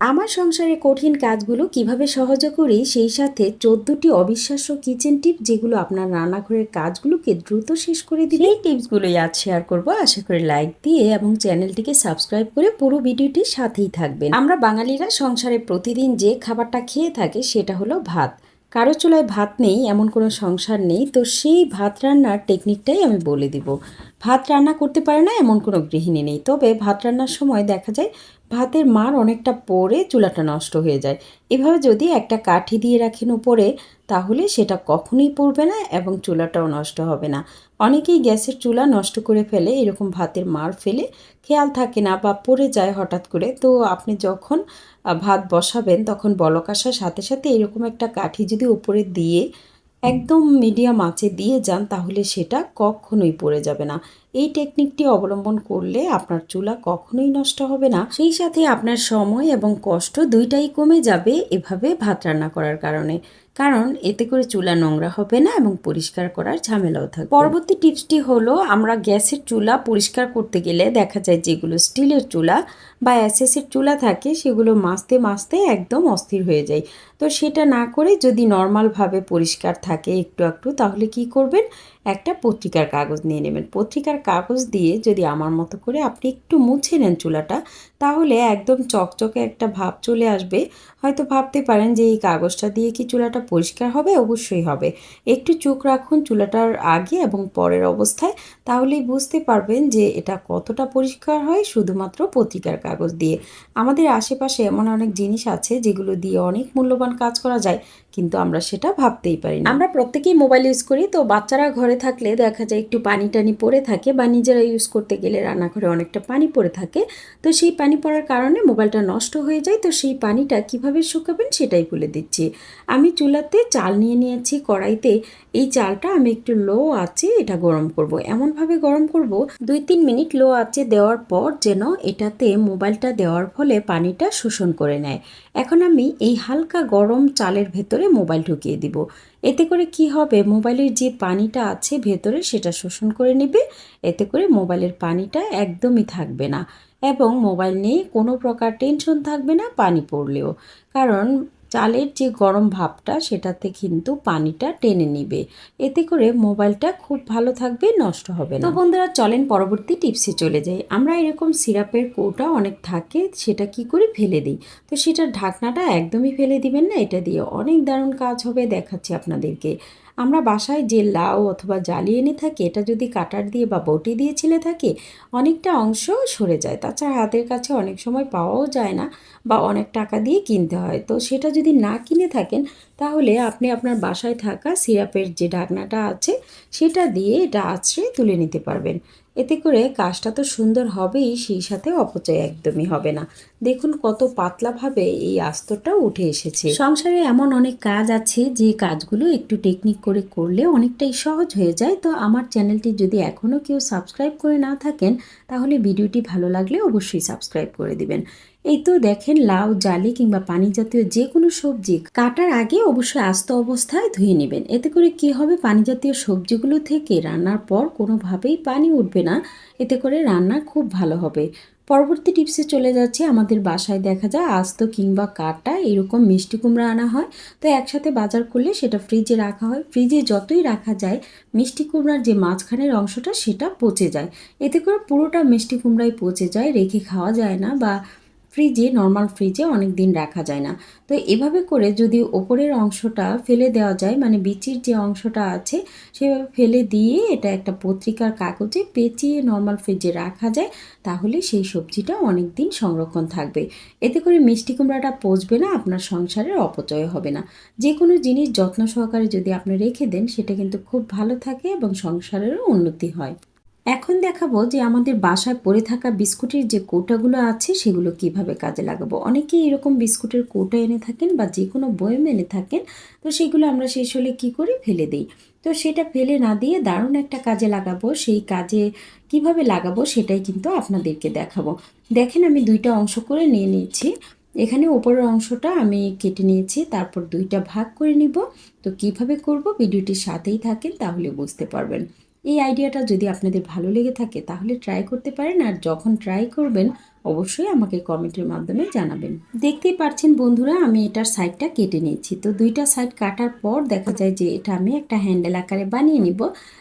আমার সংসারে কঠিন কাজগুলো কীভাবে সহজ করি, সেই সাথে চোদ্দটি অবিশ্বাস্য কিচেন টিপ যেগুলো আপনার রান্নাঘরের কাজগুলোকে দ্রুত শেষ করে দিবে। এই টিপসগুলোই আজ শেয়ার করব। আশা করি লাইক দিয়ে এবং চ্যানেলটিকে সাবস্ক্রাইব করে পুরো ভিডিওটির সাথেই থাকবেন। আমরা বাঙালিরা সংসারে প্রতিদিন যে খাবারটা খেয়ে থাকে, সেটা হলো ভাত। কারও চুলায় ভাত নেই, এমন কোনো সংসার নেই, তো সেই ভাত রান্নার টেকনিকটাই আমি বলে দিব। ভাত রান্না করতে পারে না এমন কোনো গৃহিণী নেই, তবে ভাত রান্নার সময় দেখা যায় ভাতের মার অনেকটা পরে চুলাটা নষ্ট হয়ে যায়। এভাবে যদি একটা কাঠি দিয়ে রাখেন উপরে, তাহলে সেটা কখনোই পড়বে না এবং চুলাটাও নষ্ট হবে না। অনেকেই গ্যাসের চুলা নষ্ট করে ফেলে, এরকম ভাতের মার ফেলে খেয়াল থাকে না বা পড়ে যায় হঠাৎ করে। তো আপনি যখন ভাত বসাবেন, তখন বলক আসার সাথে সাথে এরকম একটা কাঠি যদি উপরে দিয়ে, একদম মিডিয়াম আঁচে দিয়ে যান, তাহলে সেটা কখনোই পড়ে যাবে না। এই টেকনিকটি অবলম্বন করলে আপনার চুলা কখনোই নষ্ট হবে না। সেই সাথে আপনার সময় এবং কষ্ট দুইটাই কমে যাবে এভাবে ভাত রান্না করার কারণে। কারণ এতে করে চুলা নোংরা হবে না এবং পরিষ্কার করার ঝামেলাও থাকবে। পরবর্তী টিপসটি হলো, আমরা গ্যাসের চুলা পরিষ্কার করতে গেলে দেখা যায় যেগুলো স্টিলের চুলা বা অ্যাসেসের চুলা থাকে, সেগুলো মাজতে মাজতে একদম অস্থির হয়ে যায়। তো সেটা না করে যদি নর্মালভাবে পরিষ্কার থাকে একটু একটু, তাহলে কি করবেন? একটা পত্রিকার কাগজ নিয়ে নেবেন। পত্রিকার কাগজ দিয়ে যদি আমার মতো করে আপনি একটু মুছে নেন চুলাটা, তাহলে একদম চকচকে একটা ভাব চলে আসবে। হয়তো ভাবতে পারেন যে এই কাগজটা দিয়ে কি চুলাটা পরিষ্কার হবে? অবশ্যই হবে। একটু চোখ রাখুন চুলাটার আগে এবং পরের অবস্থায়, তাহলেই বুঝতে পারবেন যে এটা কতটা পরিষ্কার হয় শুধুমাত্র পত্রিকার কাগজ দিয়ে। আমাদের আশেপাশে এমন অনেক জিনিস আছে যেগুলো দিয়ে অনেক মূল্যবান কাজ করা যায়, কিন্তু আমরা সেটা ভাবতেই পারি না। আমরা প্রত্যেকেই মোবাইল ইউজ করি, তো বাচ্চারা ঘরে থাকলে দেখা যায় একটু পানি টানি পড়ে থাকে বা নিজেরা ইউজ করতে গেলে রান্নাঘরে অনেকটা পানি পড়ে থাকে, তো সেই পানি পড়ার কারণে মোবাইলটা নষ্ট হয়ে যায়, তো সেই পানিটা কীভাবে শুকাবেন সেটাই বলে দিচ্ছি। আমি চুলাতে চাল নিয়ে নিয়েছি, কড়াইতে এই চালটা আমি একটু লো আছে এটা গরম করব। এমনভাবে গরম করব দুই তিন মিনিট লো আছে দেওয়ার পর যেন এটাতে মোবাইলটা দেওয়ার ফলে পানিটা শোষণ করে নেয়। এখন আমি এই হালকা গরম চালের ভেতরে মোবাইল ঢুকিয়ে দিব। এতে করে কি হবে? মোবাইলের যে পানিটা আছে ভেতরে সেটা শোষণ করে নেবে। এতে করে মোবাইলের পানিটা একদমই থাকবে না। এবং মোবাইল নিয়ে কোনো প্রকার টেনশন থাকবে না, পানি পড়লেও। কারণ চালের যে গরম ভাবটা, সেটাতে কিন্তু পানিটা টেনে নিবে। এতে করে মোবাইলটা খুব ভালো থাকবে, নষ্ট হবে না। তো বন্ধুরা, চলেন পরবর্তী টিপসে চলে যাই। আমরা এরকম সিরাপের কৌটা অনেক থাকে, সেটা কি করে ফেলে দিই? তো সেটার ঢাকনাটা একদমই ফেলে দিবেন না, এটা দিয়ে অনেক দারুণ কাজ হবে দেখাচ্ছি আপনাদেরকে। আমরা বাসায় যে লাউ অথবা জালি এনে থাকি, এটা যদি কাটার দিয়ে বা বটি দিয়ে ছিলে থাকে, অনেকটা অংশ সরে যায়। তাছাড়া হাতের কাছে অনেক সময় পাওয়াও যায় না বা অনেক টাকা দিয়ে কিনতে হয়। তো সেটা যদি না কিনে থাকেন, তাহলে আপনি আপনার বাসায় থাকা সিরাপের যে ঢাকনাটা আছে, সেটা দিয়ে এটা আছড়ে তুলে নিতে পারবেন। এতে করে কাজটা তো সুন্দর হবেই, সেই সাথে অপচয় একদমই হবে না। দেখুন কত পাতলাভাবে এই আস্তরটা উঠে এসেছে। সংসারে এমন অনেক কাজ আছে, যে কাজগুলো একটু টেকনিক করে করলে অনেকটাই সহজ হয়ে যায়। তো আমার চ্যানেলটি যদি এখনও কেউ সাবস্ক্রাইব করে না থাকেন, তাহলে ভিডিওটি ভালো লাগলে অবশ্যই সাবস্ক্রাইব করে দিবেন। এই তো দেখেন লাউ, জালি কিংবা পানি জাতীয় যে কোনো সবজি কাটার আগে অবশ্যই আস্ত অবস্থায় ধুয়ে নেবেন। এতে করে কি হবে? পানি জাতীয় সবজিগুলো থেকে রান্নার পর কোনোভাবেই পানি উঠবে না। এতে করে রান্না খুব ভালো হবে। পরবর্তী টিপসে চলে যাচ্ছে। আমাদের বাসায় দেখা যায় আস্ত কিংবা কাটা এরকম মিষ্টি কুমড়া আনা হয়। তো একসাথে বাজার করলে সেটা ফ্রিজে রাখা হয়। ফ্রিজে যতই রাখা যায়, মিষ্টি কুমড়ার যে মাঝখানের অংশটা সেটা পচে যায়। এতে করে পুরোটা মিষ্টি কুমড়াই পচে যায়, রেখে খাওয়া যায় না বা ফ্রিজে নর্মাল ফ্রিজে অনেক দিন রাখা যায় না। তো এভাবে করে যদি ওপরের অংশটা ফেলে দেওয়া যায় মানে বিচির যে অংশটা আছে, সেভাবে ফেলে দিয়ে এটা একটা পত্রিকার কাগজে পেঁচিয়ে নর্মাল ফ্রিজে রাখা যায়, তাহলে সেই সবজিটা অনেক দিন সংরক্ষণ থাকবে। এতে করে মিষ্টি কুমড়াটা পচবে না, আপনার সংসারের অপচয় হবে না। যে কোনো জিনিস যত্ন সহকারে যদি আপনি রেখে দেন, সেটা কিন্তু খুব ভালো থাকে এবং সংসারেরও উন্নতি হয়। এখন দেখাবো যে আমাদের বাসায় পড়ে থাকা বিস্কুটের যে কৌটাগুলো আছে, সেগুলো কীভাবে কাজে লাগাবো। অনেকেই এরকম বিস্কুটের কৌটা এনে থাকেন বা যে কোনো বয়ম এনে থাকেন, তো সেগুলো আমরা শেষ হলে কী করি? ফেলে দিই। তো সেটা ফেলে না দিয়ে দারুণ একটা কাজে লাগাবো। সেই কাজে কীভাবে লাগাবো সেটাই কিন্তু আপনাদেরকে দেখাবো। দেখেন আমি দুইটা অংশ করে নিয়ে নিয়েছি। এখানে ওপরের অংশটা আমি কেটে নিয়েছি, তারপর দুইটা ভাগ করে নিব। তো কীভাবে করব? ভিডিওটির সাথেই থাকেন, তাহলে বুঝতে পারবেন। এই আইডিয়াটা যদি আপনাদের ভালো লেগে থাকে তাহলে ট্রাই করতে পারেন আর যখন ট্রাই করবেন অবশ্যই আমাকে কমেন্টের মাধ্যমে জানাবেন। দেখতেই পাচ্ছেন বন্ধুরা আমি এটার সাইডটা কেটে নিয়েছি। তো দুইটা সাইড কাটার পর দেখা যায় যে এটা আমি একটা হ্যান্ডেল আকারে বানিয়ে নিব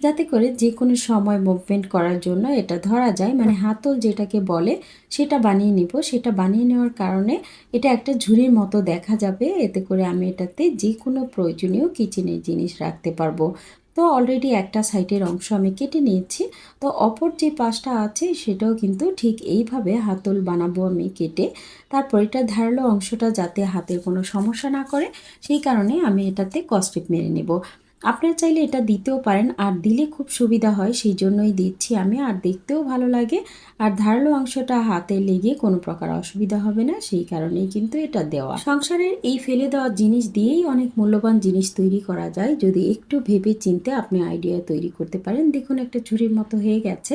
যাতে করে যে কোনো সময় মুভমেন্ট করার জন্য এটা ধরা যায়। মানে হাতল যেটাকে বলে সেটা বানিয়ে নিব। সেটা বানিয়ে নেওয়ার কারণে এটা একটা ঝুড়ির মতো দেখা যাবে। এতে করে আমি এটাতে যে কোনো প্রয়োজনীয় কিচেনের জিনিস রাখতে পারব। তো অলরেডি একটা সাইডের অংশ আমি কেটে নিয়েছি। তো অপর যে পাশটা আছে সেটাও কিন্তু ঠিক এইভাবে হাতল বানাবো আমি কেটে। তারপর এটা ধারালো অংশটা যাতে হাতের কোনো সমস্যা না করে, সেই কারণে আমি এটাতে কস্টিপ মেরে নেব। আপনারা চাইলে এটা দিতেও পারেন, আর দিলে খুব সুবিধা হয় সেই জন্যই দিচ্ছি আমি, আর দেখতেও ভালো লাগে, আর ধারালো অংশটা হাতে লেগে কোনো প্রকার অসুবিধা হবে না, সেই কারণেই কিন্তু এটা দেওয়া। সংসারের এই ফেলে দেওয়া জিনিস দিয়েই অনেক মূল্যবান জিনিস তৈরি করা যায়, যদি একটু ভেবে চিনতে আপনি আইডিয়া তৈরি করতে পারেন। দেখুন, একটা ঝুড়ির মতো হয়ে গেছে,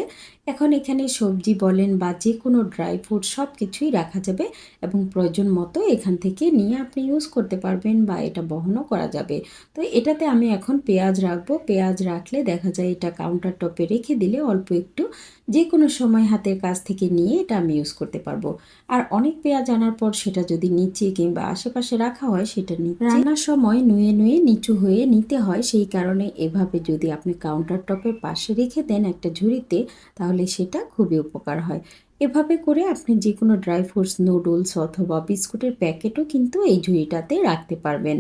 এখন এখানে সবজি বলেন বা যে কোনো ড্রাই ফ্রুট সব কিছুই রাখা যাবে, এবং প্রয়োজন মতো এখান থেকে নিয়ে আপনি ইউজ করতে পারবেন বা এটা বহনও করা যাবে। তো এটাতে আমি এখন পেঁয়াজ রাখব। পেঁয়াজ রাখলে দেখা যায় এটা কাউন্টার টপে রেখে দিলে অল্প একটু যে কোনো সময় হাতের কাছ থেকে নিয়ে এটা আমি ইউজ করতে পারব। আর অনেক পেঁয়াজ আনার পর সেটা যদি নিচে কিংবা আশেপাশে রাখা হয় সেটা নিচে রান্নার সময় নুয়ে নুয়ে নিচু হয়ে নিতে হয়। সেই কারণে এভাবে যদি আপনি কাউন্টার টপের পাশে রেখে দেন একটা ঝুড়িতে, তাহলে সেটা খুবই উপকার হয়। এভাবে করে আপনি যে কোনো ড্রাই ফ্রুটস নুডলস অথবা বিস্কুটের প্যাকেটও কিন্তু এই ঝুড়িটাতে রাখতে পারবেন।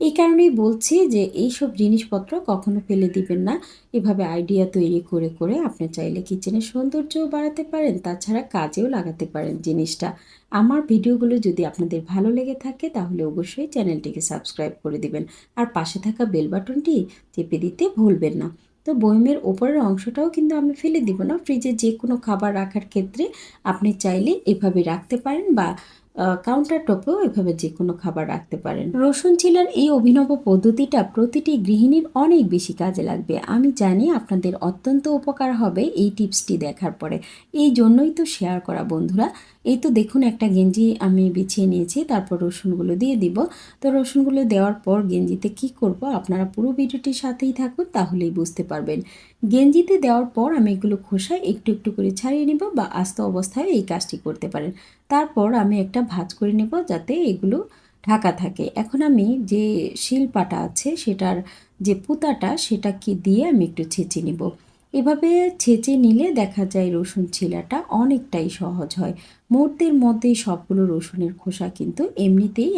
এই কারণেই বলছি যে এই সব জিনিসপত্র কখনো ফেলে দিবেন না। এভাবে আইডিয়া তৈরি করে করে আপনি চাইলে কিচেনের সৌন্দর্যও বাড়াতে পারেন, তাছাড়া কাজেও লাগাতে পারেন জিনিসটা। আমার ভিডিওগুলো যদি আপনাদের ভালো লেগে থাকে, তাহলে অবশ্যই চ্যানেলটিকে সাবস্ক্রাইব করে দিবেন। আর পাশে থাকা বেল বাটনটি চেপে দিতে ভুলবেন না। তো বইমের ওপরের অংশটাও কিন্তু আমি ফেলে দিব না। ফ্রিজে যে কোনো খাবার রাখার ক্ষেত্রে আপনি চাইলে এভাবে রাখতে পারেন বা কাউন্টার টপেও এভাবে যে কোনো খাবার রাখতে পারেন। রসুন চিলার এই অভিনব পদ্ধতিটা প্রতিটি গৃহিণীর অনেক বেশি কাজে লাগবে। আমি জানি আপনাদের অত্যন্ত উপকার হবে এই টিপসটি দেখার পরে। এই জন্যই তো শেয়ার করা বন্ধুরা। এই তো দেখুন একটা গেঞ্জি আমি বিছিয়ে নিয়েছি, তারপর রসুনগুলো দিয়ে দিব। তো রসুনগুলো দেওয়ার পর গেঞ্জিতে কি করব? আপনারা পুরো ভিডিওটির সাথেই থাকুন, তাহলেই বুঝতে পারবেন। গেঞ্জিতে দেওয়ার পর আমি এগুলো খোসায় একটু একটু করে ছাড়িয়ে নেব বা আস্ত অবস্থায় এই কাজটি করতে পারেন। তারপর আমি একটা ভাজ করে নেব যাতে এগুলো ঢাকা থাকে। এখন আমি যে শিলপাটা আছে সেটার যে পুতাটা সেটা কি দিয়ে আমি একটু ছেঁচে নেব। এভাবে ছেঁচে নিলে দেখা যায় রসুন ছিলাটা অনেকটাই সহজ হয়। মুহূর্তের মধ্যেই সবগুলো রসুনের খোসা কিন্তু এমনিতেই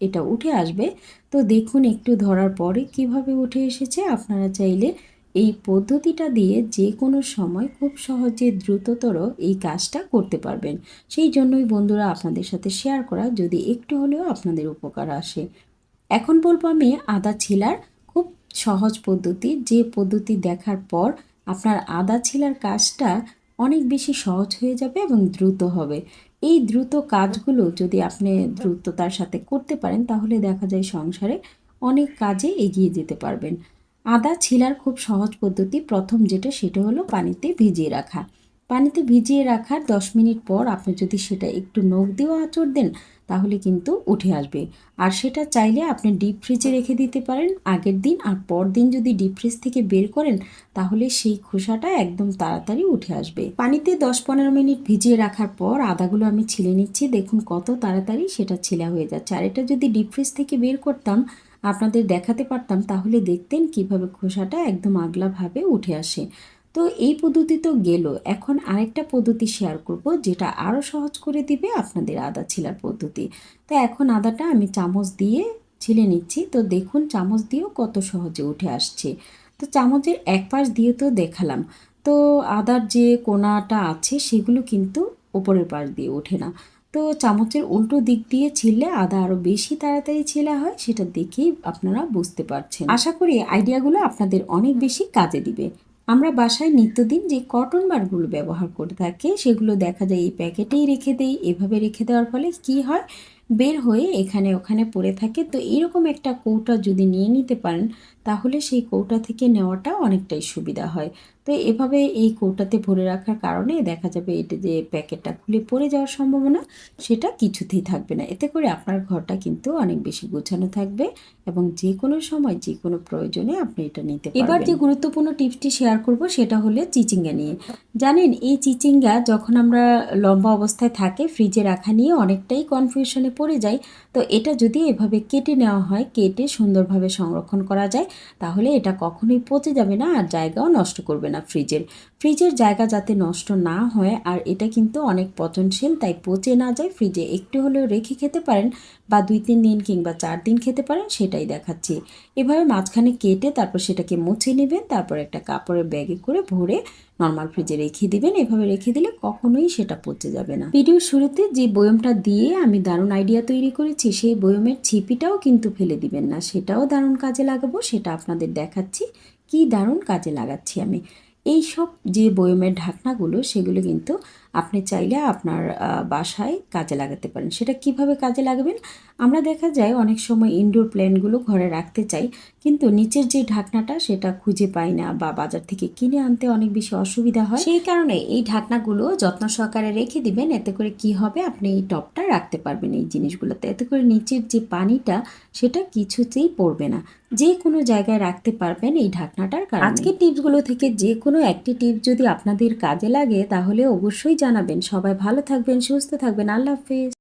এটা উঠে আসবে। তো দেখুন একটু ধরার পরে কীভাবে উঠে এসেছে। আপনারা চাইলে এই পদ্ধতিটা দিয়ে যে কোনো সময় খুব সহজে দ্রুততর এই কাজটা করতে পারবেন। সেই জন্যই বন্ধুরা আপনাদের সাথে শেয়ার করা যদি একটু হলেও আপনাদের উপকার আসে। এখন বলব আমি আদা ছিলার খুব সহজ পদ্ধতি। যে পদ্ধতি দেখার পর আপনার আদা ছিলার কাজটা অনেক বেশি সহজ হয়ে যাবে এবং দ্রুত হবে। এই দ্রুত কাজগুলো যদি আপনি দ্রুততার সাথে করতে পারেন, তাহলে দেখা যায় সংসারে অনেক কাজে এগিয়ে যেতে পারবেন। আদা ছিলার খুব সহজ পদ্ধতি প্রথম যেটা সেটা হলো পানিতে ভিজিয়ে রাখা। পানিতে ভিজিয়ে রাখার দশ মিনিট পর আপনি যদি সেটা একটু নখ দিয়েও আঁচড় দেন, তাহলে কিন্তু উঠে আসবে। আর সেটা চাইলে আপনি ডিপ ফ্রিজে রেখে দিতে পারেন। আগের দিন আর পর দিন যদি ডিপ ফ্রিজ থেকে বের করেন, তাহলে সেই খোসাটা একদম তাড়াতাড়ি উঠে আসবে। পানিতে দশ পনেরো মিনিট ভিজিয়ে রাখার পর আদাগুলো আমি ছিলে নিচ্ছি। দেখুন কত তাড়াতাড়ি সেটা ছিলা হয়ে যাচ্ছে। আর এটা যদি ডিপ ফ্রিজ থেকে বের করতাম, আপনাদের দেখাতে পারতাম, তাহলে দেখতেন কীভাবে খোসাটা একদম আগলাভাবে উঠে আসে। তো এই পদ্ধতি তো গেল। এখন আরেকটা পদ্ধতি শেয়ার করব, যেটা আরও সহজ করে দিবে আপনাদের আদা ছিলার পদ্ধতি। তো এখন আদাটা আমি চামচ দিয়ে ছিলে নিচ্ছি। তো দেখুন চামচ দিয়েও কত সহজে উঠে আসছে। তো চামচের এক পাশ দিয়ে তো দেখালাম। তো আদার যে কোনাটা আছে, সেগুলো কিন্তু ওপরের পাশ দিয়ে ওঠে না। তো চামচের উল্টো দিক দিয়ে ছিলে আদা আরও বেশি তাড়াতাড়ি ছেলা হয়, সেটা দেখেই আপনারা বুঝতে পারছেন। আশা করি আইডিয়াগুলো আপনাদের অনেক বেশি কাজে দিবে। আমরা বাসায় নিত্যদিন যে কটন বারগুলো ব্যবহার করে থাকি, সেগুলো দেখা যায় এই প্যাকেটেই রেখে দেই। এভাবে রেখে দেওয়ার ফলে কি হয়? বের হয়ে এখানে ওখানে পড়ে থাকে। তো এরকম একটা কৌটা যদি নিয়ে নিতে পারেন, তাহলে সেই কৌটা থেকে নেওয়াটা অনেকটাই সুবিধা হয়। তো এভাবে এই কৌটাতে ভরে রাখার কারণে দেখা যাবে এটা যে প্যাকেটটা খুলে পড়ে যাওয়ার সম্ভাবনা, সেটা কিছুতেই থাকবে না। এতে করে আপনার ঘরটা কিন্তু অনেক বেশি গোছানো থাকবে এবং যে কোনো সময় যে কোনো প্রয়োজনে আপনি এটা নিতে এবার যে গুরুত্বপূর্ণ টিপসটি শেয়ার করব, সেটা হলো চিচিঙ্গা নিয়ে। জানেন, এই চিচিঙ্গা যখন আমরা লম্বা অবস্থায় থাকে, ফ্রিজে রাখা নিয়ে অনেকটাই কনফিউশনে পড়ে যায় তো এটা যদি এভাবে কেটে নেওয়া হয়, কেটে সুন্দরভাবে সংরক্ষণ করা যায়, তাহলে এটা কখনোই পচে যাবে না আর জায়গাও নষ্ট করবে না ফ্রিজের। ফ্রিজের জায়গা যাতে নষ্ট না হয়, আর এটা কিন্তু অনেক পচনশীল, তাই পচে না যায়, ফ্রিজে একটু হলেও রেখে খেতে পারেন বা দুই তিন দিন কিংবা চার দিন খেতে পারেন, সেটাই দেখাচ্ছি। এভাবে মাঝখানে কেটে তারপর সেটাকে মুছে নেবেন, তারপর একটা কাপড়ের ব্যাগে করে ভরে নর্মাল ফ্রিজে রেখে দিবেন, এভাবে রেখে দিলে কখনোই সেটা পচে যাবে না। ভিডিওর শুরুতে যে বয়মটা দিয়ে আমি দারুণ আইডিয়া তৈরি করেছি, সেই বয়মের ছিপিটাও কিন্তু ফেলে দিবেন না। সেটাও দারুণ কাজে লাগাবো, সেটা আপনাদের দেখাচ্ছি কি দারুণ কাজে লাগাচ্ছি আমি। এই সব যে বয়মের ঢাকনাগুলো, সেগুলো কিন্তু আপনি চাইলে আপনার বাসায় কাজে লাগাতে পারেন। সেটা কীভাবে কাজে লাগাবেন? আমরা দেখা যায় অনেক সময় ইনডোর প্ল্যান্টগুলো ঘরে রাখতে চাই কিন্তু নিচের যে ঢাকনাটা সেটা খুঁজে পাই না বা বাজার থেকে কিনে আনতে অনেক বেশি অসুবিধা হয়। সেই কারণে এই ঢাকনাগুলো যত্ন সহকারে রেখে দিবেন এতে করে কি হবে? আপনি এই টপটা রাখতে পারবেন এই জিনিসগুলোতে। এতে করে নিচের যে পানিটা সেটা কিছুতেই পড়বে না। যে কোনো জায়গায় রাখতে পারবেন এই ঢাকনাটার কারণে। আজকের টিপসগুলো থেকে যে কোনো একটি টিপস যদি আপনাদের কাজে লাগে তাহলে অবশ্যই জানাবেন। সবাই ভালো থাকবেন সুস্থ থাকবেন। আল্লাহ হাফেজ।